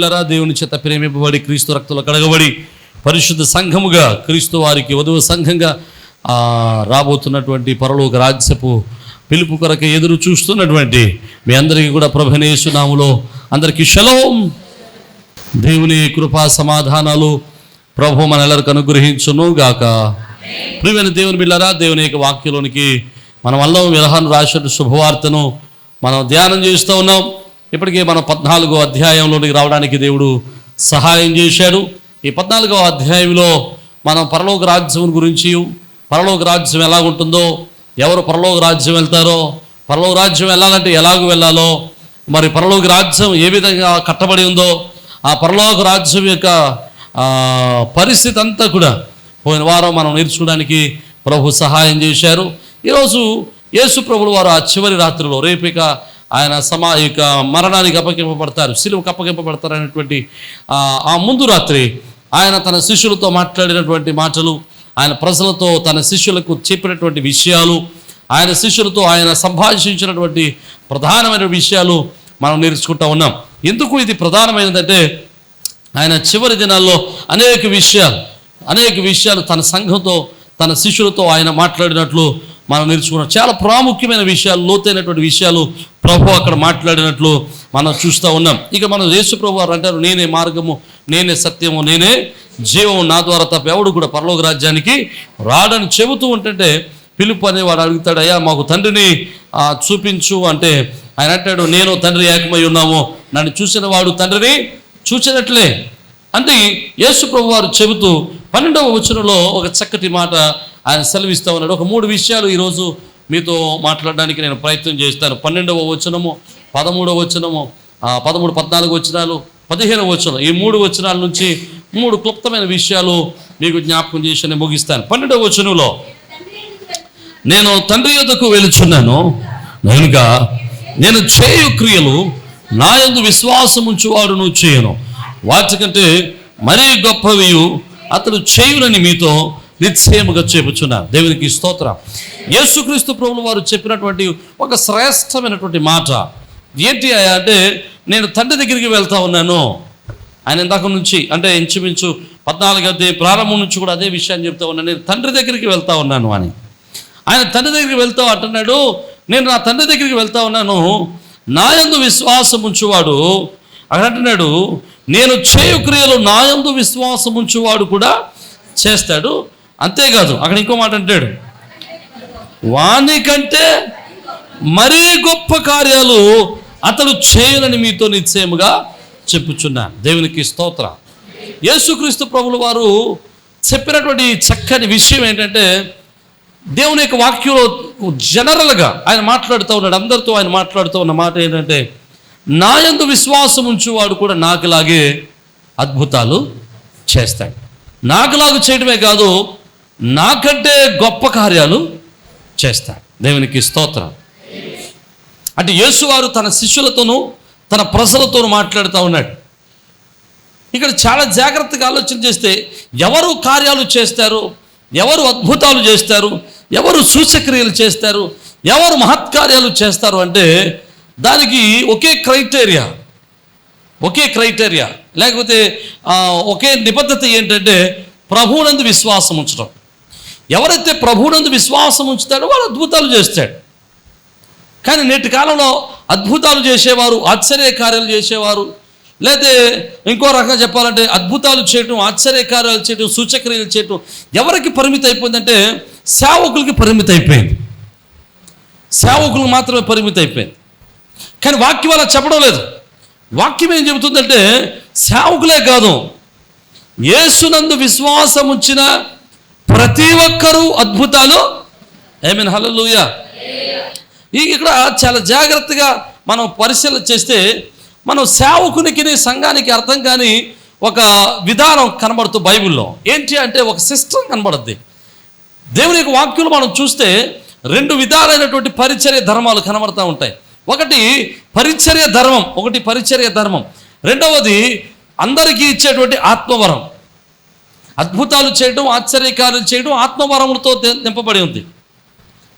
పిల్లరా దేవుని చేత ప్రేమింపబడి క్రీస్తు రక్తంలో కడగబడి పరిశుద్ధ సంఘముగా క్రీస్తు వారికి వధువు సంఘంగా రాబోతున్నటువంటి పరలోక రాజ్యపు పిలుపు కొరకు ఎదురు చూస్తున్నటువంటి మీ అందరికీ కూడా ప్రభనేసునాములో అందరికీ శలోం. దేవుని కృపా సమాధానాలు ప్రభు మనెల్లరికి అనుగ్రహించును గాక ప్రియమైన దేవుని బిళ్ళరా దేవుని యొక్క వాక్యంలోనికి మనం అల్లం విరహాన్ని రాసిన శుభవార్తను మనం ధ్యానం చేస్తూ ఉన్నాం. ఇప్పటికే మనం పద్నాలుగో అధ్యాయంలోనికి రావడానికి దేవుడు సహాయం చేశాడు. ఈ పద్నాలుగో అధ్యాయంలో మనం పరలోక రాజ్యం గురించి పరలోక రాజ్యం ఎలా ఉంటుందో ఎవరు పరలోక రాజ్యం వెళ్తారో పరలోక రాజ్యం వెళ్ళాలంటే ఎలాగ వెళ్ళాలో మరి పరలోక రాజ్యం ఏ విధంగా కట్టబడి ఉందో ఆ పరలోక రాజ్యం యొక్క పరిస్థితి అంతా కూడా పోయిన వారం మనం నేర్చుకోవడానికి ప్రభు సహాయం చేశారు. ఈరోజు యేసు ప్రభులు వారు ఆ చివరి రాత్రిలో రేపిక ఆయన సమా ఇక మరణానికి అప్పగింపబడతారు శిలువకు అప్పగింపబడతారు అనేటువంటి ఆ, ఆ ముందు రాత్రి ఆయన తన శిష్యులతో మాట్లాడినటువంటి మాటలు ఆయన ప్రజలతో తన శిష్యులకు చెప్పినటువంటి విషయాలు ఆయన శిష్యులతో ఆయన సంభాషించినటువంటి ప్రధానమైన విషయాలు మనం నేర్చుకుంటా ఉన్నాం. ఎందుకు ఇది ప్రధానమైనదంటే ఆయన చివరి దినాల్లో అనేక విషయాలు అనేక విషయాలు తన సంఘంతో తన శిష్యులతో ఆయన మాట్లాడినట్లు మనం నేర్చుకున్నాం. చాలా ప్రాముఖ్యమైన విషయాలు లోతైనటువంటి విషయాలు ప్రభు అక్కడ మాట్లాడినట్లు మనం చూస్తూ ఉన్నాం. ఇక మనం యేసు ప్రభు వారు అంటారు నేనే మార్గము నేనే సత్యము నేనే జీవము నా ద్వారా తప్ప ఎవడు కూడా పరలోక రాజ్యానికి రాడని చెబుతూ ఉంటుంటే పిలుపు అనేవాడు అడుగుతాడు అయ్యా మాకు తండ్రిని చూపించు. అంటే ఆయన అంటాడు నేను తండ్రి ఏకమై ఉన్నాము. నన్ను చూసిన వాడు తండ్రిని చూసినట్లే అంటే యేసు ప్రభు వారు చెబుతూ పన్నెండవ వచనంలో ఒక చక్కటి మాట ఆయన సెలవిస్తా ఉన్నాడు. ఒక మూడు విషయాలు ఈరోజు మీతో మాట్లాడడానికి నేను ప్రయత్నం చేస్తాను. పన్నెండవ వచనము పదమూడవ వచనము పదమూడు పద్నాలుగు వచనాలు పదిహేను వచనం. ఈ మూడు వచనాల నుంచి మూడు క్లుప్తమైన విషయాలు మీకు జ్ఞాపకం చేసి నేను ముగిస్తాను. పన్నెండవ వచనంలో నేను తండ్రి యొద్దకు వెలుచున్నాను. నేనుగా నేను చేయు క్రియలు నా యందు విశ్వాసం ఉంచువాడు చేయను వాటికంటే మరీ గొప్పవి అతడు చేయునని మీతో నిశ్చయముగా చెప్పుచున్నాను దేవునికి స్తోత్రం. యేసుక్రీస్తు ప్రభులు వారు చెప్పినటువంటి ఒక శ్రేష్టమైనటువంటి మాట. ఏంటి అయ్యా అంటే నేను తండ్రి దగ్గరికి వెళ్తా ఉన్నాను. ఆయన ఇందాక నుంచి అంటే ఇంచుమించు పద్నాలుగు అదే ప్రారంభం నుంచి కూడా అదే విషయాన్ని చెప్తా ఉన్నాను నేను తండ్రి దగ్గరికి వెళ్తా ఉన్నాను అని. ఆయన తండ్రి దగ్గరికి వెళ్తా అంటున్నాడు నేను నా తండ్రి దగ్గరికి వెళ్తా ఉన్నాను. నాయందు విశ్వాసం ఉంచువాడు అక్కడ అంటున్నాడు నేను చేయు క్రియలు నాయందు విశ్వాసం ఉంచువాడు కూడా చేస్తాడు. అంతేకాదు అక్కడ ఇంకో మాట అంటాడు. వాణి కంటే మరీ గొప్ప కార్యాలు అతడు చేయనని మీతో నిశ్చయముగా చెప్పుచున్నాను దేవునికి స్తోత్ర. యేసుక్రీస్తు ప్రభులు వారు చెప్పినటువంటి చక్కని విషయం ఏంటంటే దేవుని యొక్క వాక్యంలో జనరల్గా ఆయన మాట్లాడుతూ ఉన్నాడు. అందరితో ఆయన మాట్లాడుతూ ఉన్న మాట ఏంటంటే నా యందు విశ్వాసం ఉంచువాడు కూడా నాకులాగే అద్భుతాలు చేస్తాడు. నాకులాగా చేయడమే కాదు నాకంటే గొప్ప కార్యాలు చేస్తాడు. దేవునికి స్తోత్రం అంటే యేసువారు తన శిష్యులతోనూ తన ప్రజలతోనూ మాట్లాడుతూ ఉన్నాడు. ఇక్కడ చాలా జాగ్రత్తగా ఆలోచన చేస్తే ఎవరు కార్యాలు చేస్తారు ఎవరు అద్భుతాలు చేస్తారు ఎవరు సూచక్రియలు చేస్తారు ఎవరు మహత్కార్యాలు చేస్తారు అంటే దానికి ఒకే క్రైటీరియా. ఒకే క్రైటీరియా. లేకపోతే ఒకే నిబద్ధత ఏంటంటే ప్రభువునందు విశ్వాసం ఉంచడం. ఎవరైతే ప్రభువునందు విశ్వాసం ఉంచుతాడో వాడు అద్భుతాలు చేస్తాడు. కానీ నేటి కాలంలో అద్భుతాలు చేసేవారు ఆశ్చర్య కార్యాలు చేసేవారు లేదా ఇంకో రకంగా చెప్పాలంటే అద్భుతాలు చేయటం ఆశ్చర్య కార్యాలు చేయటం సూచక్రియలు చేయటం ఎవరికి పరిమితి అయిపోయిందంటే సేవకులకి పరిమితి అయిపోయింది. సేవకులకు మాత్రమే పరిమితి అయిపోయింది. కానీ వాక్యం అలా చెప్పడం లేదు. వాక్యం ఏం చెబుతుందంటే సేవకులే కాదు యేసునందు విశ్వాసం ఉంచిన ప్రతి ఒక్కరూ అద్భుతాలు. ఏమైనా హల్లెలూయా ఈ ఇక్కడ చాలా జాగ్రత్తగా మనం పరిశీలన చేస్తే మనం సేవకునికి సంఘానికి అర్థం కాని ఒక విధానం కనబడుతూ బైబిల్లో. ఏంటి అంటే ఒక సిస్టమ్ కనబడుద్ది. దేవుని యొక్క వాక్యులు మనం చూస్తే రెండు విధాలైనటువంటి పరిచర్య ధర్మాలు కనబడుతూ ఉంటాయి. ఒకటి పరిచర్య ధర్మం ఒకటి పరిచర్య ధర్మం. రెండవది అందరికీ ఇచ్చేటువంటి ఆత్మవరం. అద్భుతాలు చేయడం ఆశ్చర్యకార్యాలు చేయడం ఆత్మవరములతో నింపబడి ఉంది.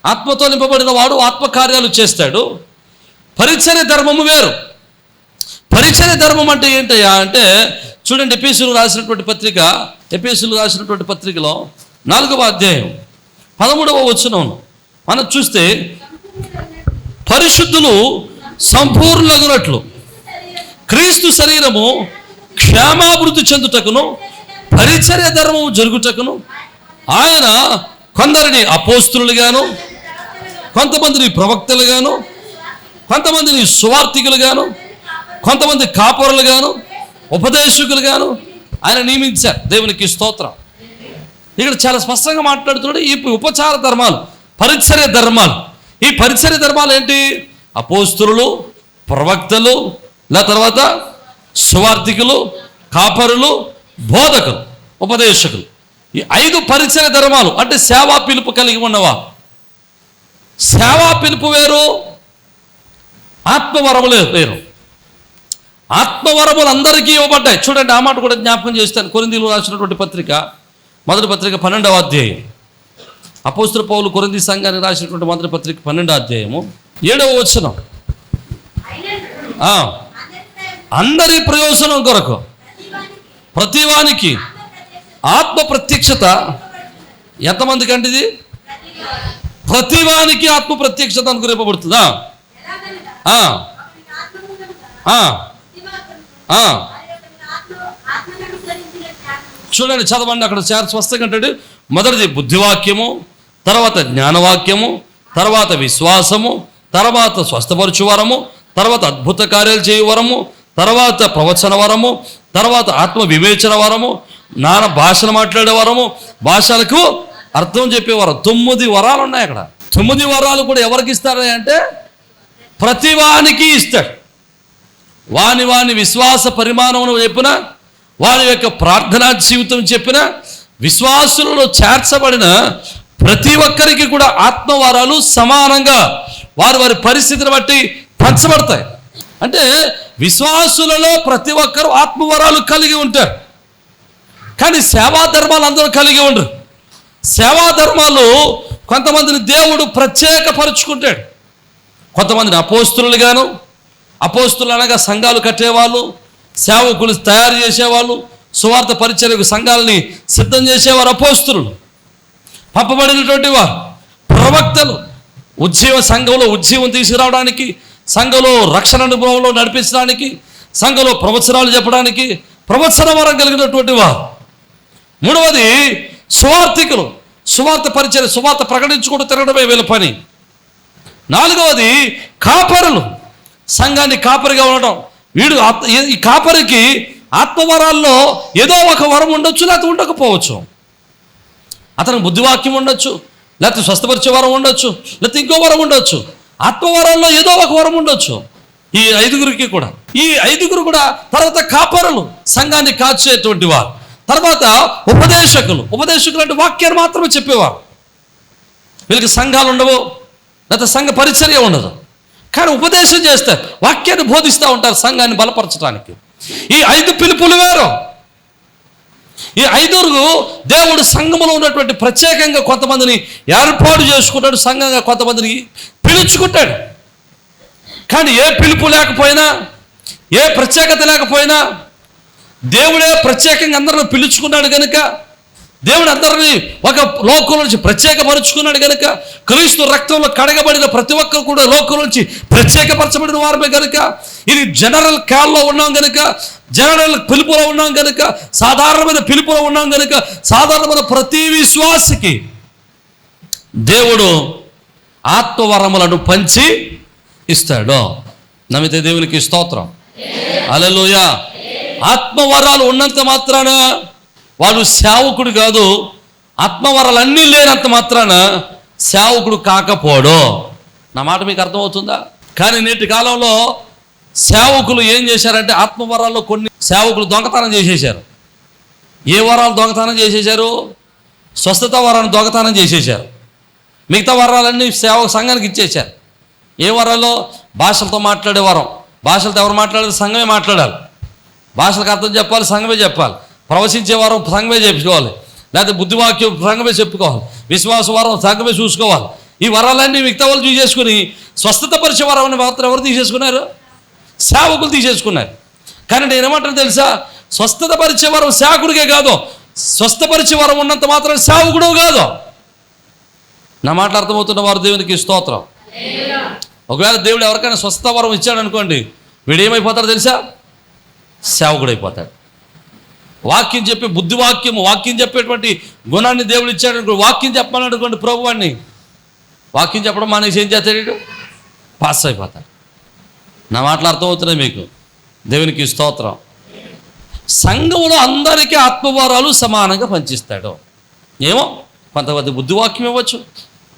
ఆత్మతో నింపబడిన వాడు ఆత్మకార్యాలు చేస్తాడు. పరిచర్య ధర్మము వేరు. పరిచర్య ధర్మం అంటే ఏంటయ్యా అంటే చూడండి ఎపిసులు రాసినటువంటి పత్రిక ఎపిసులు రాసినటువంటి పత్రికలో నాలుగవ అధ్యాయం పదమూడవ వచనం మనం చూస్తే పరిశుద్ధులు సంపూర్ణగునట్లు క్రీస్తు శరీరము క్షేమాభివృద్ధి చెందుటకును పరిచర్య ధర్మము జరుగుటకును ఆయన కొందరిని అపోస్తులుగాను కొంతమందిని ప్రవక్తలుగాను కొంతమందిని సువార్థికులుగాను కొంతమంది కాపురులుగాను ఉపదేశకులుగాను ఆయన నియమించారు. దేవునికి స్తోత్రం. ఇక్కడ చాలా స్పష్టంగా మాట్లాడుతున్నాడు ఈ ఉపచార ధర్మాలు పరిచర్య ధర్మాలు. ఈ పరిచర్య ధర్మాలు ఏంటి? అపోస్తులు ప్రవక్తలు నా తర్వాత సువార్థికులు కాపరులు బోధకులు ఉపదేశకులు. ఈ ఐదు పరిచయ ధర్మాలు అంటే సేవా పిలుపు కలిగి ఉన్నవా? సేవా పిలుపు వేరు ఆత్మవరములు వేరు. ఆత్మవరములు అందరికీ ఇవ్వబడ్డాయి. చూడండి ఆ మాట కూడా జ్ఞాపకం చేస్తాను. కొరిందీలు రాసినటువంటి పత్రిక మొదటి పత్రిక పన్నెండవ అధ్యాయం. అపోస్తుల పౌలు కొరంది సంఘానికి రాసినటువంటి మొదటి పత్రిక పన్నెండో అధ్యాయము. ఏడవ వచనం. ఆ, అందరి ప్రయోజనం కొరకు ప్రతివానికి ఆత్మ ప్రత్యక్షత ఎంతమందికి అంటే ఇది? ప్రతివానికి ఆత్మ ప్రత్యక్షత అనుకునేపబడుతుందా ఆ, చూడండి చదవండి అక్కడ చాలా స్పష్టంగా అంటాడు. మొదటిది బుద్ధివాక్యము. తర్వాత జ్ఞానవాక్యము తర్వాత విశ్వాసము తర్వాత స్వస్థపరచు వరము తర్వాత అద్భుత కార్యాలు చేయు వరము తర్వాత ప్రవచన వరము తర్వాత ఆత్మ వివేచన వరము నాన్న భాషలు మాట్లాడే వరము భాషలకు అర్థం చెప్పే తొమ్మిది వరాలు ఉన్నాయి అక్కడ. తొమ్మిది వరాలు కూడా ఎవరికి ఇస్తారని అంటే ప్రతి వానికి ఇస్తాడు. వాని వాని విశ్వాస పరిమాణమును చెప్పిన వాని యొక్క ప్రార్థనా జీవితం చెప్పిన విశ్వాసులలో చేర్చబడిన ప్రతి ఒక్కరికి కూడా ఆత్మవారాలు సమానంగా వారి వారి పరిస్థితిని బట్టి పంచబడతాయి. అంటే విశ్వాసులలో ప్రతి ఒక్కరు ఆత్మవరాలు కలిగి ఉంటారు. కానీ సేవా ధర్మాలు అందరూ కలిగి ఉండరు. సేవా ధర్మాలు కొంతమందిని దేవుడు ప్రత్యేకపరుచుకుంటాడు. కొంతమందిని అపోస్తులుగాను అపోస్తులు అనగా సంఘాలు కట్టేవాళ్ళు సేవకులు తయారు చేసేవాళ్ళు సువార్త పరిచర్యకు సంఘాలని సిద్ధం చేసేవారు అపోస్తులు. పంపబడినటువంటి వారు. ప్రవక్తలు ఉజ్జీవ సంఘంలో ఉజ్జీవం తీసుకురావడానికి సంఘంలో రక్షణ అనుభవంలో నడిపించడానికి సంఘంలో ప్రవచనాలు చెప్పడానికి ప్రవచన వరం కలిగినటువంటి వారు. మూడవది సువార్థికులు. సువార్త పరిచయం సువార్త ప్రకటించుకుంటూ తిరగడమే వీళ్ళ పని. నాలుగవది కాపరులు. సంఘాన్ని కాపరిగా ఉండటం. వీడు ఆత్మ ఈ కాపరికి ఆత్మవరాల్లో ఏదో ఒక వరం ఉండొచ్చు లేకపోతే ఉండకపోవచ్చు. అతనికి బుద్ధివాక్యం ఉండొచ్చు లేకపోతే స్వస్థపరిచే వరం ఉండొచ్చు లేకపోతే ఇంకో వరం ఉండొచ్చు. ఆత్మవరాల్లో ఏదో ఒక వరం ఉండొచ్చు. ఈ ఐదుగురికి కూడా. ఈ ఐదుగురు కూడా తర్వాత కాపరులు సంఘాన్ని కాచేటువంటి వారు. తర్వాత ఉపదేశకులు. ఉపదేశకులు అంటే వాక్యాన్ని మాత్రమే చెప్పేవారు. వీళ్ళకి సంఘాలు ఉండవు లేకపోతే సంఘ పరిచర్య ఉండదు. కానీ ఉపదేశం చేస్తారు వాక్యాన్ని బోధిస్తూ ఉంటారు సంఘాన్ని బలపరచడానికి ఈ ఐదు పిలుపులు వేరు. ఈ ఐదుగురు దేవుడు సంఘములో ఉన్నటువంటి ప్రత్యేకంగా కొంతమందిని ఏర్పాటు చేసుకుంటాడు సంఘంగా కొంతమందిని పిలుచుకుంటాడు. కానీ ఏ పిలుపు లేకపోయినా ఏ ప్రత్యేకత లేకపోయినా దేవుడే ప్రత్యేకంగా అందరిని పిలుచుకున్నాడు కనుక దేవుడు అందరినీ ఒక లోకం నుంచి ప్రత్యేకపరుచుకున్నాడు కనుక క్రీస్తు రక్తంలో కడగబడిన ప్రతి ఒక్కరు కూడా లోకం నుంచి ప్రత్యేకపరచబడిన వారమే కనుక ఇది జనరల్ కాల్లో ఉన్నాం కనుక జనరల్ పిలుపులో ఉన్నాం కనుక సాధారణమైన పిలుపులో ఉన్నాం కనుక సాధారణమైన ప్రతి విశ్వాసికి దేవుడు ఆత్మవరములను పంచి ఇస్తాడు. నమ్మితే దేవునికి స్తోత్రం. అలలోయ ఆత్మవరాలు ఉన్నంత మాత్రాన వాడు సేవకుడు కాదు ఆత్మవరాలన్నీ లేనంత మాత్రాన సేవకుడు కాకపోడు. నా మాట మీకు అర్థమవుతుందా? కానీ నేటి కాలంలో సేవకులు ఏం చేశారంటే ఆత్మవరాల్లో కొన్ని సేవకులు దొంగతనం చేసేశారు. ఏ వరాలు దొంగతనం చేసేశారు? స్వస్థత వరాన్ని దొంగతనం చేసేశారు. మిగతా వరాలన్నీ సేవ సంఘానికి ఇచ్చేశారు. ఏ వరాల్లో? భాషలతో మాట్లాడే వరం. భాషలతో ఎవరు మాట్లాడాలి? సంఘమే మాట్లాడాలి. భాషలకు అర్థం చెప్పాలి సంఘమే చెప్పాలి. ప్రవశించేవారం సంఘమే చెప్పుకోవాలి. లేకపోతే బుద్ధివాక్యం సంఘమే చెప్పుకోవాలి. విశ్వాస వారం సంఘమే చూసుకోవాలి. ఈ వరాలన్నీ మిగతా వాళ్ళు తీసేసుకుని స్వస్థత పరిచే వరం మాత్రం ఎవరు తీసేసుకున్నారు? సేవకులు తీసేసుకున్నారు. కానీ నేను ఏమంటాను తెలుసా? స్వస్థత పరిచే వరం సేవకుడికే కాదు. స్వస్థపరిచే వరం ఉన్నంత మాత్రం సేవకుడు కాదు. నా మాటలు అర్థమవుతున్న వారు దేవునికి స్తోత్రం. ఒకవేళ దేవుడు ఎవరికైనా స్వస్థ వరం ఇచ్చాడు అనుకోండి వీడు ఏమైపోతాడు తెలుసా? సేవకుడు అయిపోతాడు వాక్యం చెప్పే బుద్ధి వాక్యం వాక్యం చెప్పేటువంటి గుణాన్ని దేవుడు ఇచ్చాడు అనుకో వాక్యం చెప్పమని అనుకోండి ప్రభు వాడిని. వాక్యం చెప్పడం మానేసి ఏం చేస్తాడు పాస్ అయిపోతాడు. నా మాటలు అర్థమవుతున్నాయి మీకు? దేవునికి స్తోత్రం. సంఘంలో అందరికీ ఆత్మవారాలు సమానంగా పంచిస్తాడు. ఏమో? కొంతమంది బుద్ధివాక్యం ఇవ్వచ్చు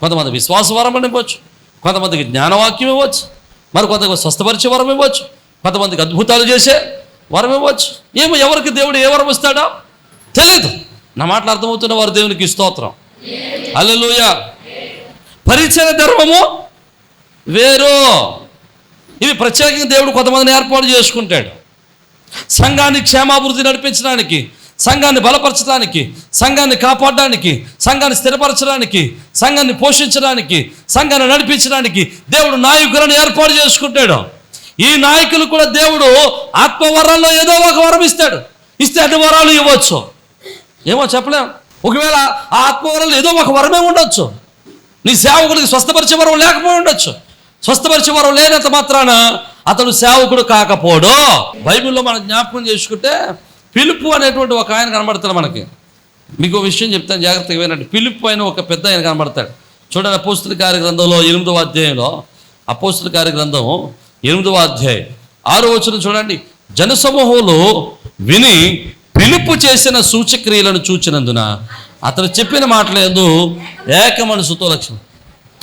కొంతమంది విశ్వాసవరం అని ఇవ్వచ్చు కొంతమందికి జ్ఞానవాక్యం ఇవ్వచ్చు మరి కొంతమంది స్వస్థపరిచే వరం ఇవ్వచ్చు కొంతమందికి అద్భుతాలు చేసే వరం ఇవ్వచ్చు. ఏమో ఎవరికి దేవుడు ఏ వరం ఇస్తాడో? తెలియదు నా మాటలు అర్థమవుతున్న వారు దేవునికి స్తోత్రం. అల్లెలుయ పరిచయ ధర్మము వేరు. ఇవి ప్రత్యేకంగా దేవుడు కొంతమందిని ఏర్పాటు చేసుకుంటాడు. సంఘాన్ని క్షేమాభివృద్ధి నడిపించడానికి సంఘాన్ని బలపరచడానికి సంఘాన్ని కాపాడడానికి సంఘాన్ని స్థిరపరచడానికి సంఘాన్ని పోషించడానికి సంఘాన్ని నడిపించడానికి దేవుడు నాయకులను ఏర్పాటు చేసుకుంటాడు. ఈ నాయకులు కూడా దేవుడు ఆత్మవరంలో ఏదో ఒక వరం ఇస్తాడు. ఇస్తే అన్ని వరాలు ఇవ్వచ్చు. ఏమో చెప్పలేం. ఒకవేళ ఆ ఆత్మవరంలో ఏదో ఒక వరమే ఉండొచ్చు. నీ సేవకుడికి స్వస్థపరిచే వరం లేకపోయి ఉండొచ్చు. స్వస్థపరిచే వరం లేనంత మాత్రాన అతడు సేవకుడు కాకపోడు. బైబిల్లో మనం జ్ఞాపకం చేసుకుంటే పిలుపు అనేటువంటి ఒక ఆయన కనబడతాడు మనకి. మీకు విషయం చెప్తాను జాగ్రత్తగా వినండి. పిలుపు అయిన ఒక పెద్ద ఆయన కనబడతాడు. చూడండి అపోస్తుల కార్యగ్రంథంలో ఎనిమిదవ అధ్యాయంలో అపోస్తుల కార్యగ్రంథం ఎనిమిదవ అధ్యాయం. ఆరో వచనం చూడండి. జనసమూహంలో విని పిలుపు చేసిన సూచక్రియలను చూచినందున అతను చెప్పిన మాటలేదు ఏక మనసుతో లక్ష్యం.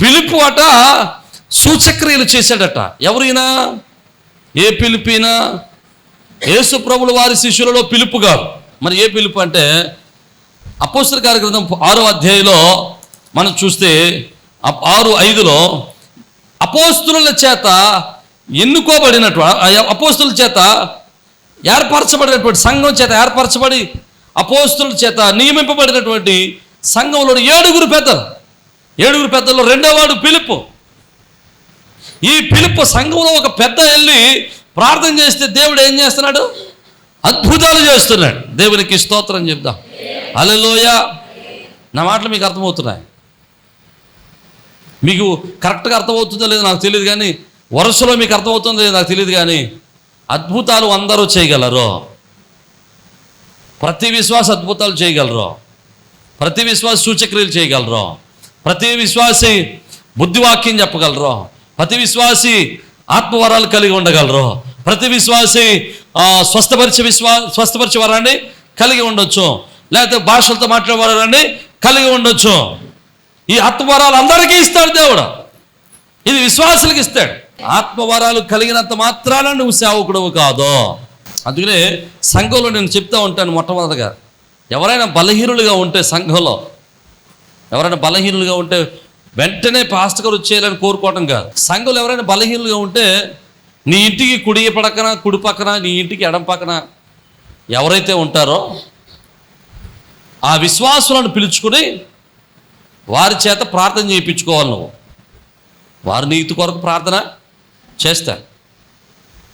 పిలుపు అట సూచక్రియలు చేశాడట. ఎవరైనా? ఏ పిలిపినా? యేసు ప్రభులు వారి శిష్యులలో పిలుపు గారు. మరి ఏ పిలుపు అంటే అపోస్తల కార్యక్రమం ఆరో అధ్యాయంలో మనం చూస్తే ఆరు ఐదులో అపోస్తుల చేత ఎన్నుకోబడినట్టు అపోస్తుల చేత ఏర్పరచబడినటువంటి సంఘం చేత ఏర్పరచబడి అపోస్తుల చేత నియమింపబడినటువంటి సంఘంలో ఏడుగురు పెద్దలు. ఏడుగురు పెద్దల్లో రెండో వాడు పిలుపు ఈ పిలుపు సంఘంలో ఒక పెద్ద వెళ్ళి ప్రార్థన చేస్తే దేవుడు ఏం చేస్తున్నాడు? అద్భుతాలు చేస్తున్నాడు. దేవునికి స్తోత్రం చెప్దాం. అలలోయ నా మాటలు మీకు అర్థమవుతున్నాయి. మీకు కరెక్ట్గా అర్థమవుతుందో లేదో నాకు తెలియదు కానీ వరుసలో మీకు అర్థమవుతుంది నాకు తెలియదు కానీ అద్భుతాలు అందరూ చేయగలరు. ప్రతి విశ్వాస అద్భుతాలు చేయగలరు. ప్రతి విశ్వాస సూచక్రియలు చేయగలరు. ప్రతి విశ్వాసి బుద్ధివాక్యం చెప్పగలరు. ప్రతి విశ్వాసి ఆత్మవరాలు కలిగి ఉండగలరు. ప్రతి విశ్వాసి స్వస్థపరిచే విశ్వా స్వస్థపరిచే వరాన్ని కలిగి ఉండొచ్చు. లేకపోతే భాషలతో మాట్లాడేవారాన్ని కలిగి ఉండొచ్చు. ఈ ఆత్మవరాలు అందరికీ ఇస్తాడు దేవుడు. ఇది విశ్వాసులకు ఇస్తాడు. ఆత్మవరాలు కలిగినంత మాత్రాన నువ్వు సేవకుడవు కాదు. అందుకనే సంఘంలో నేను చెప్తా ఉంటాను మొట్టమొదటిగా. ఎవరైనా బలహీనులుగా ఉంటే సంఘంలో ఎవరైనా బలహీనులుగా ఉంటే వెంటనే పాస్టర్ గారు వచ్చేయాలని కోరుకోవటం కాదు. సంఘంలో ఎవరైనా బలహీనులుగా ఉంటే నీ ఇంటికి కుడి పడకన కుడి పక్కన నీ ఇంటికి ఎడం పక్కన ఎవరైతే ఉంటారో ఆ విశ్వాసులను పిలుచుకుని వారి చేత ప్రార్థన చేయించుకోవాలి నువ్వు. వారి నీతి కొరకు ప్రార్థన చేస్తా.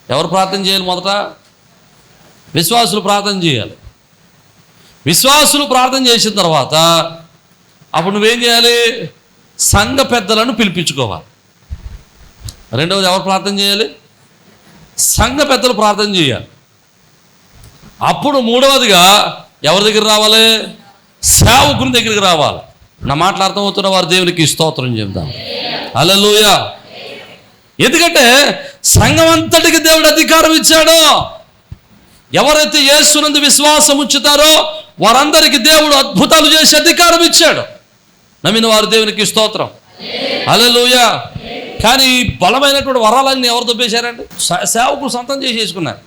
ఎవరు ప్రార్థన చేయాలి మొదట? విశ్వాసులు ప్రార్థన చేయాలి. విశ్వాసులు ప్రార్థన చేసిన తర్వాత అప్పుడు నువ్వేం చేయాలి? సంఘ పెద్దలను పిలిపించుకోవాలి. రెండవది ఎవరు ప్రార్థన చేయాలి? సంఘ పెద్దలు ప్రార్థన చేయాలి. అప్పుడు మూడవదిగా ఎవరి దగ్గర రావాలి? సేవకుని దగ్గరికి రావాలి. నా మాట్లాడుతూ అవుతున్న వారు దేవునికి స్తోత్రం చెప్దాం అలలుయ ఎందుకంటే సంఘం అంతటికి దేవుడు అధికారం ఇచ్చాడో. ఎవరైతే యేసునందు విశ్వాసం ఉంచుతారో వారందరికీ దేవుడు అద్భుతాలు చేసి అధికారం ఇచ్చాడు. నమ్మిన వారు దేవునికి స్తోత్రం. అలలుయ కానీ బలమైనటువంటి వరాలన్నీ ఎవరు దొబ్బేశారండి? సేవకులు సొంతం చేసేసుకున్నారు.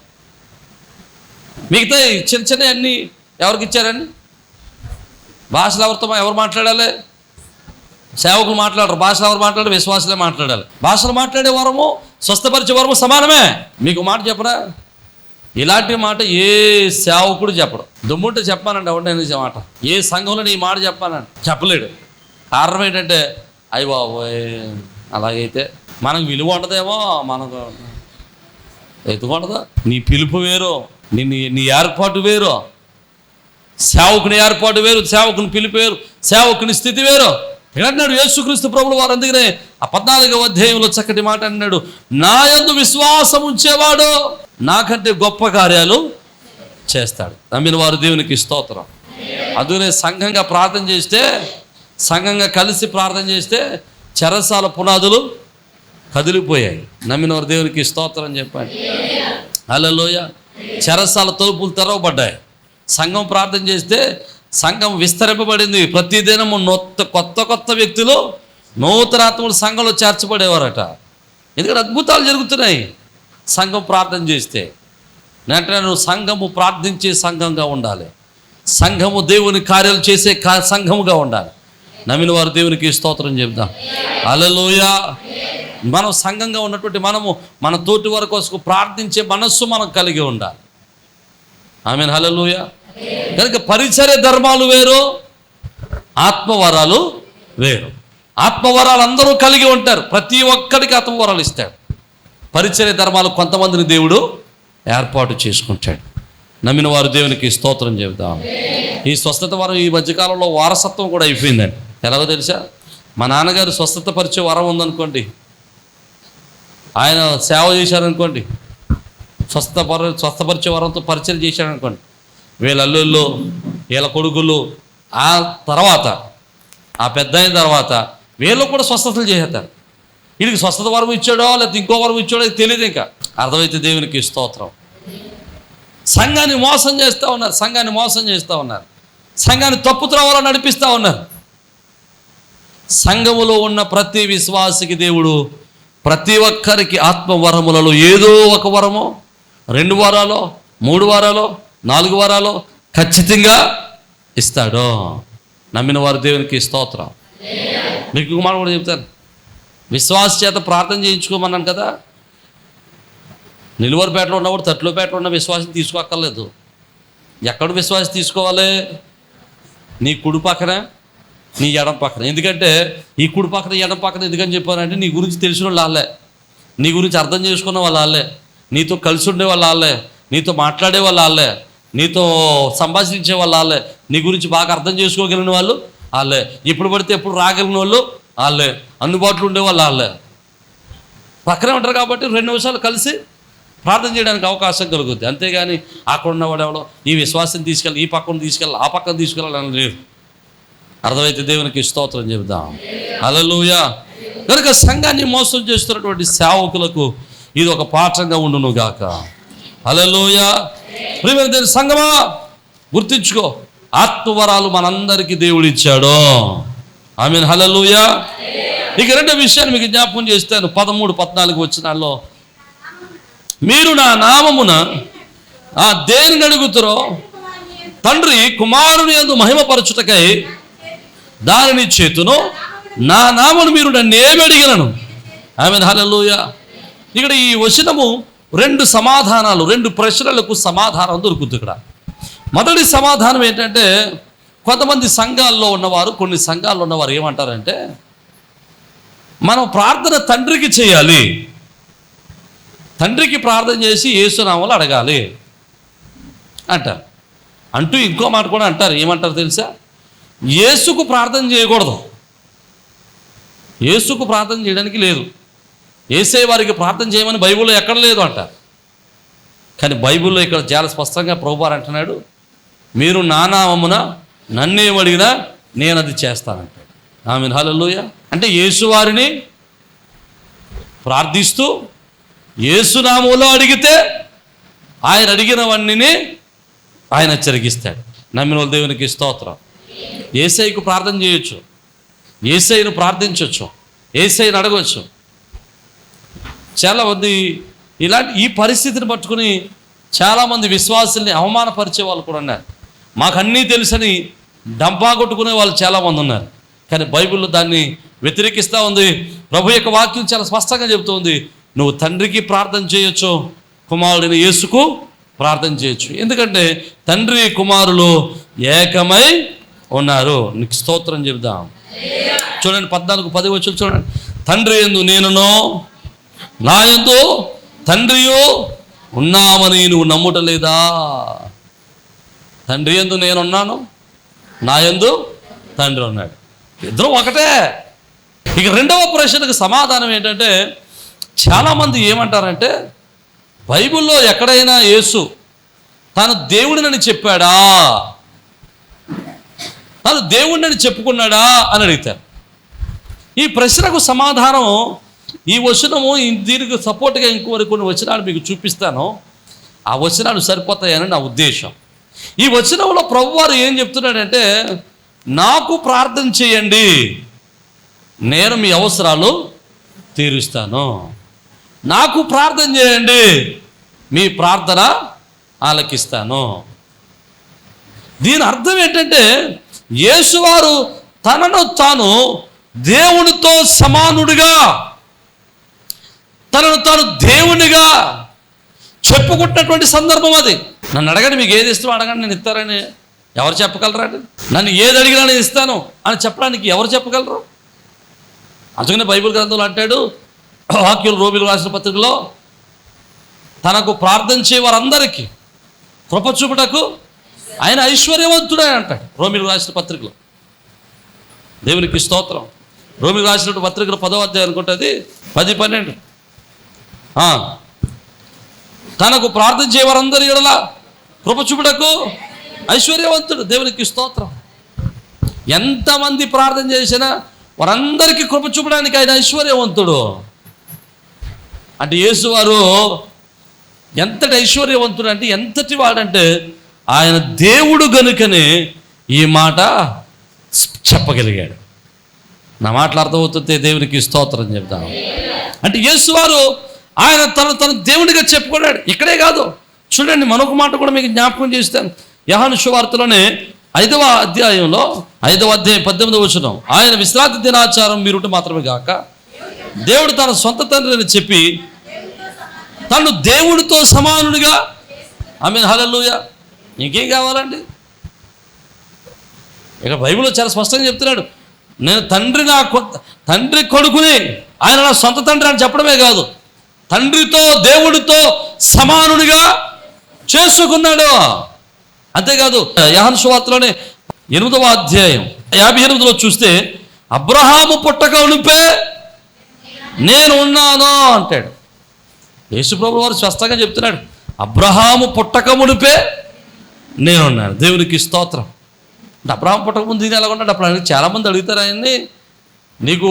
మిగతా చిన్న చిన్న అన్ని ఎవరికి ఇచ్చారండి? భాషలు ఎవరితో ఎవరు మాట్లాడాలి? సేవకులు మాట్లాడరు భాషలు ఎవరు మాట్లాడాలి విశ్వాసులే మాట్లాడాలి. భాషలు మాట్లాడే వరము స్వస్థపరిచే వరము సమానమే. మీకు మాట చెప్పరా? ఇలాంటి మాట ఏ సేవకుడు చెప్పడు. దుమ్ముంటే చెప్పానండి ఎవరినైనా మాట. ఏ సంఘంలో నీ మాట చెప్పానండి చెప్పలేడు. కారణం ఏంటంటే అయ్యి బాబోయ్ అలాగైతే మనకు విలువ ఉండదేమో మనకు ఎత్తుకూడదా నీ పిలుపు వేరు నీ నీ- నీ ఏర్పాటు వేరు. సేవకుని ఏర్పాటు వేరు సేవకుని పిలుపు వేరు సేవకుని స్థితి వేరు. ఇక్కడ అన్నాడు యేసుక్రీస్తు ప్రభులు వారు అందుకనే ఆ పద్నాలుగవ అధ్యాయంలో చక్కటి మాట అన్నాడు. నా యందు విశ్వాసం ఉంచేవాడు నాకంటే గొప్ప కార్యాలు చేస్తాడు. నమ్మిన వారు దేవునికి స్తోత్రం. అందుకనే సంఘంగా ప్రార్థన చేస్తే సంఘంగా కలిసి ప్రార్థన చేస్తే చెరసాల పునాదులు కదిలిపోయాయి. నమ్మిన వారు దేవునికి స్తోత్రం చెప్పండి. అలలోయ చెరసాల తలుపులు తెరవబడ్డాయి. సంఘం ప్రార్థన చేస్తే సంఘం విస్తరింపబడింది. ప్రతిదినము నొత్త కొత్త కొత్త వ్యక్తులు నూతనాత్మలు సంఘంలో చేర్చబడేవారట. ఎందుకంటే అద్భుతాలు జరుగుతున్నాయి సంఘం ప్రార్థన చేస్తే. వెంటనే నువ్వు సంఘము ప్రార్థించే సంఘంగా ఉండాలి. సంఘము దేవుని కార్యాలు చేసే కా సంఘముగా ఉండాలి. నమ్మిన వారు దేవునికి స్తోత్రం చెప్దాం. అలలోయ మనం సంఘంగా ఉన్నటువంటి మనము మన తోటి వారి కోసం ప్రార్థించే మనస్సు మనం కలిగి ఉండాలి. ఆమె హలలోయ కనుక పరిచర్య ధర్మాలు వేరు ఆత్మవరాలు వేరు. ఆత్మవరాలు అందరూ కలిగి ఉంటారు. ప్రతి ఒక్కరికి ఆత్మవరాలు ఇస్తాడు. పరిచర్య ధర్మాలు కొంతమందిని దేవుడు ఏర్పాటు చేసుకుంటాడు. నమ్మిన వారు దేవునికి స్తోత్రం చెబుతాం ఈ స్వస్థత వరం ఈ మధ్యకాలంలో వారసత్వం కూడా అయిపోయిందండి. ఎలాగో తెలుసా? మా నాన్నగారు స్వస్థత పరిచే వరం ఉందనుకోండి. ఆయన సేవ చేశారనుకోండి. స్వస్థపర స్వస్థపరిచే వరంతో పరిచయం చేశారనుకోండి. వీళ్ళ అల్లుళ్ళు వీళ్ళ కొడుకులు ఆ తర్వాత ఆ పెద్ద అయిన తర్వాత వీళ్ళు కూడా స్వస్థతలు చేసేస్తారు. వీడికి స్వస్థత వరం ఇచ్చాడో లేకపోతే ఇంకో వరం ఇచ్చాడో తెలియదు ఇంకా. అర్థమైతే దేవునికి స్తోత్రం. సంఘాన్ని మోసం చేస్తూ ఉన్నారు సంఘాన్ని మోసం చేస్తూ ఉన్నారు. సంఘాన్ని తప్పు త్రోవలో నడిపిస్తూ ఉన్నారు. సంఘములో ఉన్న ప్రతి విశ్వాసికి దేవుడు ప్రతి ఒక్కరికి ఆత్మ వరములలో ఏదో ఒక వరము రెండు వారాలో మూడు వారాలో నాలుగు వారాలు ఖచ్చితంగా ఇస్తాడు. నమ్మిన వారు దేవునికి స్తోత్రం. మీకు మాట కూడా చెప్తాను విశ్వాస చేత ప్రార్థన చేయించుకోమన్నాను కదా. నిలువరిపేటలో ఉన్నవాడు తట్లుపేటలో ఉన్న విశ్వాసం తీసుకోక్కర్లేదు. ఎక్కడ విశ్వాసం తీసుకోవాలి? నీ కుడి పక్కన నీ ఎడం పక్కన. ఎందుకంటే ఈ కుడి పక్కన ఎడం పక్కన ఎందుకని చెప్పానంటే నీ గురించి తెలిసిన వాళ్ళు వాళ్ళే. నీ గురించి అర్థం చేసుకున్న వాళ్ళు వాళ్ళే. నీతో కలిసి ఉండే వాళ్ళు వాళ్ళే. నీతో మాట్లాడే వాళ్ళు వాళ్ళే. నీతో సంభాషించే వాళ్ళు వాళ్ళే. నీ గురించి బాగా అర్థం చేసుకోగలిగిన వాళ్ళు వాళ్ళే. ఎప్పుడు పడితే ఎప్పుడు రాగలిగిన వాళ్ళు వాళ్ళే. అందుబాటులో ఉండే వాళ్ళు వాళ్ళే. పక్కనే ఉంటారు కాబట్టి రెండు నిమిషాలు కలిసి ప్రార్థన చేయడానికి అవకాశం కలుగుద్ది. అంతేగాని అక్కడ ఉన్నవాడు ఎవడో ఈ విశ్వాసం తీసుకెళ్ళి ఈ పక్కన తీసుకెళ్ళి ఆ పక్కన తీసుకెళ్ళాలని లేదు. అర్థమైతే దేవునికి స్తోత్రం చెబుదాం. అలలుయా కనుక సంఘాన్ని మోసం చేస్తున్నటువంటి సేవకులకు ఇది ఒక పాఠంగా ఉండును గాక. హల్లెలూయా. ప్రియమైన సంగమా గుర్తించుకో ఆత్మవరాలు మనందరికీ దేవుడు ఇచ్చాడు ఆమె హల్లెలూయా. ఇక రెండో విషయాన్ని మీకు జ్ఞాపకం చేస్తాను. పదమూడు పద్నాలుగు వచ్చినాల్లో మీరు నా నామమున ఆ దేనిని అడుగుతారో తండ్రి కుమారుని యందు మహిమపరచుటకై దానిని చేతును నా నామను మీరు నన్ను ఏమి అడిగినను? ఆమె హల్లెలూయా. ఇక్కడ ఈ వచనము రెండు సమాధానాలు రెండు ప్రశ్నలకు సమాధానం దొరుకుతుంది ఇక్కడ. మొదటి సమాధానం ఏంటంటే కొంతమంది సంఘాల్లో ఉన్నవారు కొన్ని సంఘాల్లో ఉన్నవారు ఏమంటారంటే మనం ప్రార్థన తండ్రికి చేయాలి. తండ్రికి ప్రార్థన చేసి ఏసునామలు అడగాలి. అంటారు. అంటూ ఇంకో మాట కూడా అంటారు. ఏమంటారు తెలుసా? యేసుకు ప్రార్థన చేయకూడదు. యేసుకు ప్రార్థన చేయడానికి లేదు. ఏసే వారికి ప్రార్థన చేయమని బైబిల్లో ఎక్కడ లేదు అంట. కానీ బైబిల్లో ఇక్కడ చాలా స్పష్టంగా ప్రభువారు అంటున్నాడు మీరు నానామమున నన్నేం అడిగినా నేను అది చేస్తానంటాడు. ఆమె హల్లెలూయ. అంటే యేసువారిని ప్రార్థిస్తూ యేసునామంలో అడిగితే ఆయన అడిగినవన్నీ ఆయన చెరిగిస్తాడు. నమ్మిన వాళ్ళ దేవునికి స్తోత్రం. ఏసైకు ప్రార్థన చేయొచ్చు. ఏసైను ప్రార్థించవచ్చు ఏసైని అడగవచ్చు చాలామంది ఇలాంటి ఈ పరిస్థితిని పట్టుకుని చాలామంది విశ్వాసుల్ని అవమానపరిచే వాళ్ళు కూడా ఉన్నారు. మాకు అన్నీ తెలుసని డంపా కొట్టుకునే వాళ్ళు చాలామంది ఉన్నారు. కానీ బైబిల్లో దాన్ని వ్యతిరేకిస్తూ ఉంది. ప్రభు యొక్క వాక్యం చాలా స్పష్టంగా చెబుతుంది నువ్వు తండ్రికి ప్రార్థన చేయొచ్చు కుమారుడిని యేసుకు ప్రార్థన చేయొచ్చు. ఎందుకంటే తండ్రి కుమారులు ఏకమై ఉన్నారు. నీకు స్తోత్రం చెబుదాం. చూడండి పద్నాలుగు పది వచ్చి చూడండి. తండ్రి ఎందు నేనునో నా యందు తండ్రియు ఉన్నామని నువ్వు నమ్ముట లేదా తండ్రి ఎందు నేనున్నాను నాయందు తండ్రి ఉన్నాడు. ఇద్దరు ఒకటే. ఇక రెండవ ప్రశ్నకు సమాధానం ఏంటంటే చాలామంది ఏమంటారంటే బైబిల్లో ఎక్కడైనా యేసు తాను దేవుడినని చెప్పాడా? తాను దేవుడినని చెప్పుకున్నాడా అని అడుగుతారు ఈ ప్రశ్నకు సమాధానం ఈ వచనము దీనికి సపోర్ట్గా ఇంకోరి కొన్ని వచనాలు మీకు చూపిస్తాను. ఆ వచనాలు సరిపోతాయని నా ఉద్దేశం. ఈ వచనంలో ప్రభువారు ఏం చెప్తున్నాడంటే నాకు ప్రార్థన చేయండి. నేను మీ అవసరాలు తీరుస్తాను. నాకు ప్రార్థన చేయండి. మీ ప్రార్థన ఆలకిస్తాను. దీని అర్థం ఏంటంటే యేసువారు తనను తాను దేవునితో సమానుడిగా తనను తాను దేవునిగా చెప్పుకుంటున్నటువంటి సందర్భం అది. నన్ను అడగండి మీకు ఏది ఇష్టం అడగండి నేను ఇస్తారని ఎవరు చెప్పగలరా? నన్ను ఏది అడిగినా నేను ఇస్తాను అని చెప్పడానికి ఎవరు చెప్పగలరు? అందుకనే బైబిల్ గ్రంథంలో అంటాడు వాక్యులు రోమిలు రాసిన పత్రికలో తనకు ప్రార్థించే వారందరికీ కృప చూపుటకు ఆయన ఐశ్వర్యవంతుడే అంటాడు రోమిలు రాసిన పత్రికలో. దేవునికి స్తోత్రం. రోమిలు రాసినటువంటి పత్రికలు పదో అధ్యాయం అనుకుంటుంది పది పన్నెండు. తనకు ప్రార్థన చేయవారందరి ఎడల కృప ఐశ్వర్యవంతుడు. దేవునికి స్తోత్రం. ఎంతమంది ప్రార్థన చేసినా వారందరికీ కృప చూపడానికి ఆయన ఐశ్వర్యవంతుడు. అంటే యేసువారు ఎంతటి ఐశ్వర్యవంతుడు అంటే ఎంతటి వాడంటే ఆయన దేవుడు గనుకనే ఈ మాట చెప్పగలిగాడు. నా మాటలు అర్థమవుతుంటే దేవునికి స్తోత్రం చెప్తాను. అంటే యేసువారు ఆయన తను తను దేవునిగా చెప్పుకున్నాడు. ఇక్కడే కాదు. చూడండి మరొక మాట కూడా మీకు జ్ఞాపకం చేస్తాను. యహాను శువార్తలోనే ఐదవ అధ్యాయంలో ఐదవ అధ్యాయం పద్దెనిమిదవ వచనం ఆయన విశ్రాంతి దినాచారం మీరుట మాత్రమే కాక దేవుడు తన సొంత తండ్రి అని చెప్పి తను దేవుడితో సమానుడిగా ఐ మీన్ హలలుయ ఇంకేం కావాలండి? ఇక బైబిల్లో చాలా స్పష్టంగా చెప్తున్నాడు. నేను తండ్రి నా తండ్రి కొడుకుని ఆయన నా సొంత తండ్రి అని చెప్పడమే కాదు. తండ్రితో దేవుడితో సమానుడిగా చేసుకున్నాడు. అంతేకాదు యహన్ సువార్తలోనే ఎనిమిదవ అధ్యాయం యాభై ఎనిమిదిలో చూస్తే అబ్రహాము పుట్టక ఉనిపే నేను ఉన్నాను అంటాడు. యేసుప్రభు వారు స్పష్టంగా చెప్తున్నాడు అబ్రహాము పుట్టక మునిపే నేనున్నాను దేవునికి స్తోత్రం. అంటే అబ్రహాం పుట్టక ముందు ఈయన ఎలా ఉన్నాడు అప్పుడు చాలామంది అడుగుతారు ఆయన్ని నీకు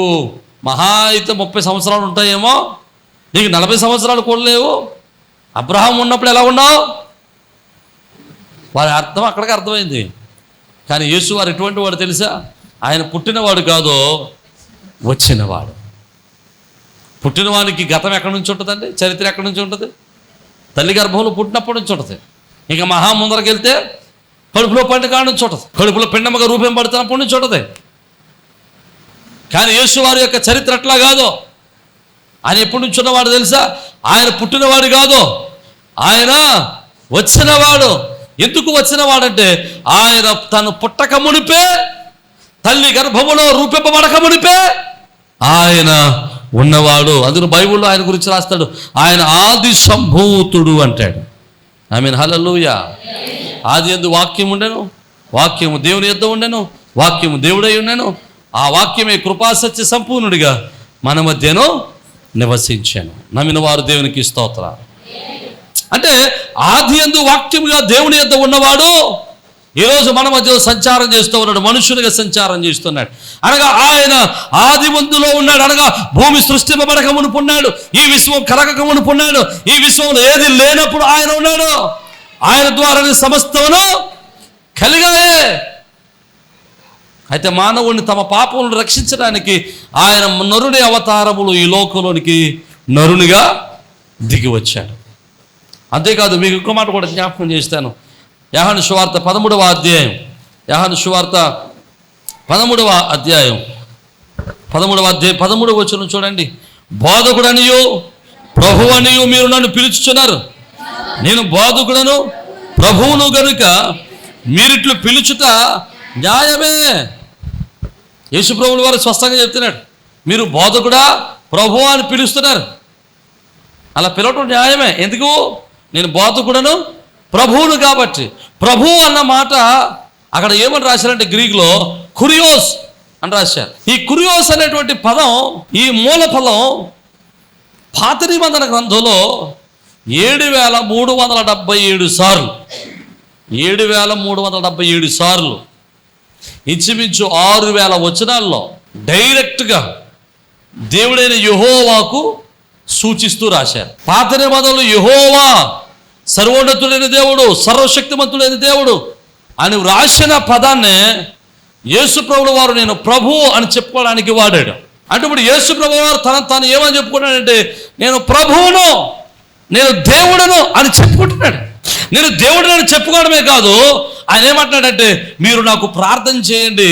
మహా అయితే ముప్పై సంవత్సరాలు ఉంటాయేమో నీకు నలభై సంవత్సరాలు కూడా లేవు. అబ్రహాం ఉన్నప్పుడు ఎలా ఉన్నావు? వారి అర్థం అక్కడికి అర్థమైంది. కానీ యేసు వారు ఎటువంటి వాడు తెలుసా? ఆయన పుట్టినవాడు కాదు? వచ్చినవాడు. పుట్టినవానికి గతం ఎక్కడి నుంచి ఉంటుందండి? చరిత్ర ఎక్కడి నుంచి ఉంటుంది? తల్లి గర్భంలో పుట్టినప్పటి నుంచి ఉంటుంది. ఇంకా మహా ముందరకు వెళ్తే కడుపులో పండు కాడ నుంచి ఉంటుంది. కడుపులో పిండమ్మగా రూపం పడుతున్నప్పటి నుంచి ఉంటుంది. కానీ యేసు వారి యొక్క చరిత్ర అట్లా కాదు? ఆయన ఎప్పటి నుంచి ఉన్నవాడు తెలుసా? ఆయన పుట్టినవాడు కాదు. ఆయన వచ్చినవాడు. ఎందుకు వచ్చినవాడంటే ఆయన తను పుట్టక మునిపే తల్లి గర్భములో రూపింపబడక మునిపే ఆయన ఉన్నవాడు. అందుకు బైబిల్లో ఆయన గురించి రాస్తాడు. ఆయన ఆది సంభూతుడు అంటాడు. ఐ మీన్ హలలుయా ఆది ఎందు వాక్యం ఉండెను. వాక్యము దేవుని యొద్ద ఉండెను. వాక్యము దేవుడై ఉండెను. ఆ వాక్యమే కృపాసత్య సంపూర్ణుడిగా మన మధ్యను నివసించాను. నమ్మిన వారు దేవునికి స్తోత్ర అంటే ఆది ఎందు వాక్యముగా దేవుని యొద్ద ఉన్నవాడు ఈరోజు మన మధ్యలో సంచారం చేస్తూ ఉన్నాడు మనుషులుగా సంచారం చేస్తున్నాడు. అనగా ఆయన ఆది మందులో ఉన్నాడు అనగా భూమి సృష్టింపబడక మునుపున్నాడు ఈ విశ్వం కలగక మునుపున్నాడు ఈ విశ్వంలో ఏది లేనప్పుడు ఆయన ఉన్నాడు. ఆయన ద్వారానే సమస్తమును కలిగాయే. అయితే మానవుడిని తమ పాపములను రక్షించడానికి ఆయన నరుని అవతారములు ఈ లోకంలోనికి నరునిగా దిగి వచ్చాడు. అంతేకాదు మీకు ఇంకో మాట కూడా జ్ఞాపకం చేస్తాను. యాహాను సువార్త పదమూడవ అధ్యాయం. యాహను సువార్త పదమూడవ అధ్యాయం. పదమూడవ అధ్యాయం పదమూడవ వచ్చిన చూడండి. బోధకుడనియు ప్రభు అనియు మీరు నన్ను పిలుచుచున్నారు. నేను బోధకుడను ప్రభువును గనుక మీరిట్లు పిలుచుట న్యాయమే. యేసుప్రభుల వారు స్పష్టంగా చెప్తున్నాడు. మీరు బోధకుడా ప్రభు అని పిలుస్తున్నారు. అలా పిలవటం న్యాయమే. ఎందుకు? నేను బోధకుడను ప్రభువును కాబట్టి. ప్రభు అన్న మాట అక్కడ ఏమని రాశారంటే గ్రీకులో? కురియోస్ అని రాశారు. ఈ కురియోస్ అనేటువంటి పదం ఈ మూల పదం పాత నిబంధన గ్రంథంలో ఏడు వేల మూడు వందల డెబ్బై ఏడు సార్లు. ఏడు వేల మూడు వందల డెబ్బై ఏడు సార్లు. ఇంచుమించు ఆరు వేల వచనాల్లో డైరెక్ట్గా దేవుడైన యహోవాకు సూచిస్తూ రాశారు. పాత నిబంధనలు యహోవా సర్వోన్నతుడైన దేవుడు సర్వశక్తిమంతుడైన దేవుడు అని వ్రాసిన పదాన్నే యేసుప్రభుడు వారు నేను ప్రభు అని చెప్పుకోవడానికి వాడాడు. అంటే ఇప్పుడు యేసుప్రభు వారు తన తాను ఏమని చెప్పుకున్నాడంటే నేను ప్రభువును నేను దేవుడను అని చెప్పుకుంటున్నాడు. నేను దేవుడను అని చెప్పుకోవడమే కాదు ఆయన ఏమంటున్నాడంటే మీరు నాకు ప్రార్థన చేయండి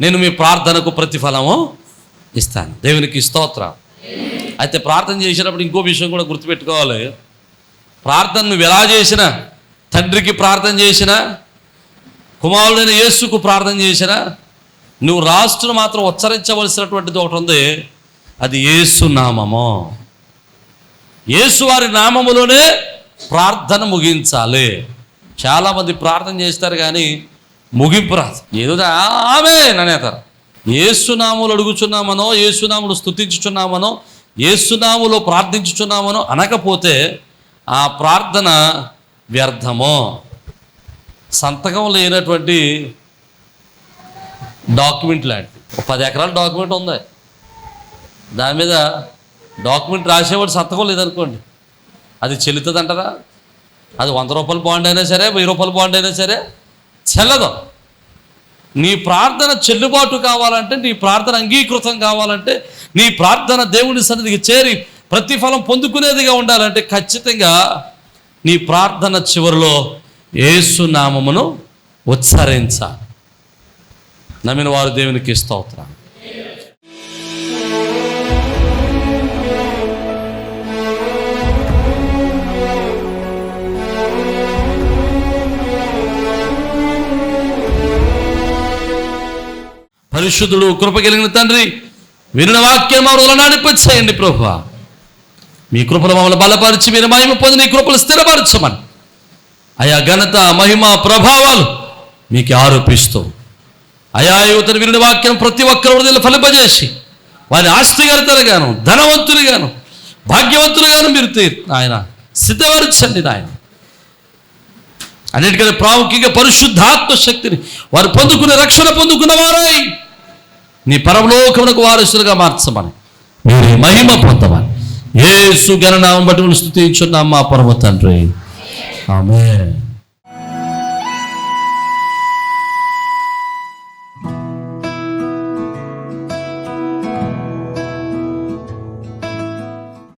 నేను మీ ప్రార్థనకు ప్రతిఫలము ఇస్తాను. దేవునికి స్తోత్రం. అయితే ప్రార్థన చేసినప్పుడు ఇంకో విషయం కూడా గుర్తుపెట్టుకోవాలి. ప్రార్థన నువ్వు ఎలా చేసినా తండ్రికి ప్రార్థన చేసినా కుమారుడైన యేసుకు ప్రార్థన చేసినా నువ్వు రాష్ట్రం మాత్రం ఉచ్చరించవలసినటువంటిది ఒకటి ఉంది. అది యేసు నామము. యేసు వారి నామములోనే ప్రార్థన ముగించాలి. చాలామంది ప్రార్థన చేస్తారు కానీ ముగింపు రాదు. ఏదో ఆమె అనేతారు ఏసునాములు అడుగుచున్నామనో ఏసునాములు స్థుతించుచున్నామనో ఏసునాములో ప్రార్థించుచున్నామనో అనకపోతే ఆ ప్రార్థన వ్యర్థమో. సంతకం లేనటువంటి డాక్యుమెంట్ లాంటిది. పది ఎకరాల డాక్యుమెంట్ ఉంది. దాని మీద డాక్యుమెంట్ రాసేవాడు సంతకం లేదనుకోండి. అది చెల్లుతుంది అంటారా అది వంద రూపాయల బాండ్ అయినా సరే వెయ్యి రూపాయల బాండ్ అయినా సరే చెల్లదు. నీ ప్రార్థన చెల్లుబాటు కావాలంటే నీ ప్రార్థన అంగీకృతం కావాలంటే నీ ప్రార్థన దేవుని సన్నిధికి చేరి ప్రతిఫలం పొందుకునేదిగా ఉండాలంటే ఖచ్చితంగా నీ ప్రార్థన చివరిలో ఏసునామమును ఉచ్చరించాలి. నమ్మిన వారు దేవునికి స్తోత్రం పరిశుద్ధుడు కృప కలిగిన తండ్రి వినిన వాక్యం మా రోజులు నడిపించేయండి ప్రభు. మీ కృపలు మమ్మల్ని బలపరిచి మీరు మహిమ పొంది నీ కృపలు స్థిరపరచమని. అయా ఘనత మహిమ ప్రభావాలు మీకు ఆరోపిస్తూ అయా యువతను వినిన వాక్యం ప్రతి ఒక్కరు వృద్ధులు ఫలింపజేసి వారి ఆస్తిగరితలుగాను ధనవంతులుగాను భాగ్యవంతులుగాను మీరు ఆయన సిద్ధపరచండి నాయన. అన్నిటికంటే ప్రాముఖ్యంగా పరిశుద్ధాత్మ శక్తిని వారు పొందుకునే రక్షణ పొందుకున్నవారై. నీ పరలోకమునకు వారసులుగా మార్చమని. మీరు మహిమ పొందమని. ఏ సుగణనామం బట్టి స్థుతించున్నాం మా పరమ తండ్రి ఆమె